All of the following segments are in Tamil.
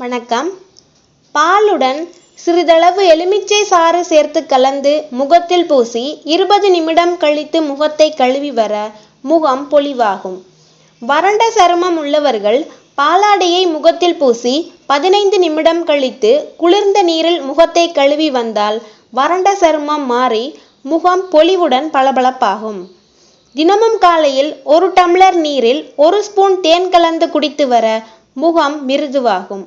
வணக்கம். பாலுடன் சிறிதளவு எலுமிச்சை சாறு சேர்த்து கலந்து முகத்தில் பூசி இருபது நிமிடம் கழித்து முகத்தை கழுவி வர முகம் பொலிவாகும். வறண்ட சருமம் உள்ளவர்கள் பாலாடையை முகத்தில் பூசி பதினைந்து நிமிடம் கழித்து குளிர்ந்த நீரில் முகத்தை கழுவி வந்தால் வறண்ட சருமம் மாறி முகம் பொலிவுடன் பளபளப்பாகும். தினமும் காலையில் ஒரு டம்ளர் நீரில் ஒரு ஸ்பூன் தேன் கலந்து குடித்து வர முகம் மிருதுவாகும்.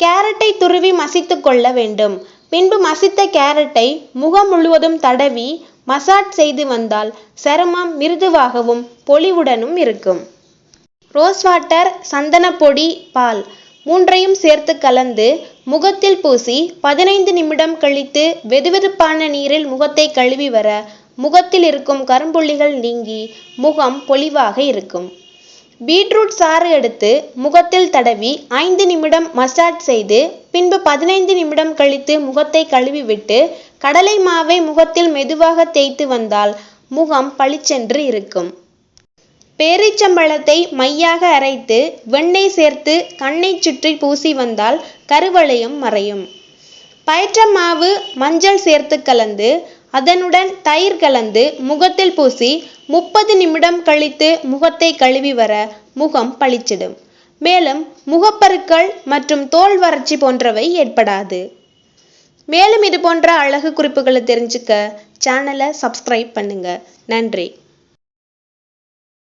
கேரட்டை துருவி மசித்து கொள்ள வேண்டும். பின்பு மசித்த கேரட்டை முகம் முழுவதும் தடவி மசாஜ் செய்து வந்தால் சருமம் மிருதுவாகவும் பொலிவுடனும் இருக்கும். ரோஸ் வாட்டர் சந்தனப்பொடி பால் மூன்றையும் சேர்த்து கலந்து முகத்தில் பூசி பதினைந்து நிமிடம் கழித்து வெதுவெதுப்பான நீரில் முகத்தை கழுவி வர முகத்தில் இருக்கும் கரும்புள்ளிகள் நீங்கி முகம் பொலிவாக இருக்கும். பீட்ரூட் சாறு எடுத்து முகத்தில் தடவி ஐந்து நிமிடம் மசாஜ் செய்து பின்பு பதினைந்து நிமிடம் கழித்து முகத்தை கழுவிவிட்டு கடலை மாவை முகத்தில் மெதுவாக தேய்த்து வந்தால் முகம் பளிச்சென்று இருக்கும். பேரீச்சம்பழத்தை மையாக அரைத்து வெண்ணெய் சேர்த்து கண்ணை சுற்றி பூசி வந்தால் கருவளையம் மறையும். பயற்ற மாவு மஞ்சள் சேர்த்து கலந்து அதனுடன் தயிர் கலந்து முகத்தில் பூசி முப்பது நிமிடம் கழித்து முகத்தை கழுவி வர முகம் பளிச்சிடும். மேலும் முகப்பருக்கள் மற்றும் தோல் வறட்சி போன்றவை ஏற்படாது. மேலும் இது போன்ற அழகு குறிப்புகளை தெரிஞ்சுக்க சேனலை சப்ஸ்கிரைப் பண்ணுங்க. நன்றி.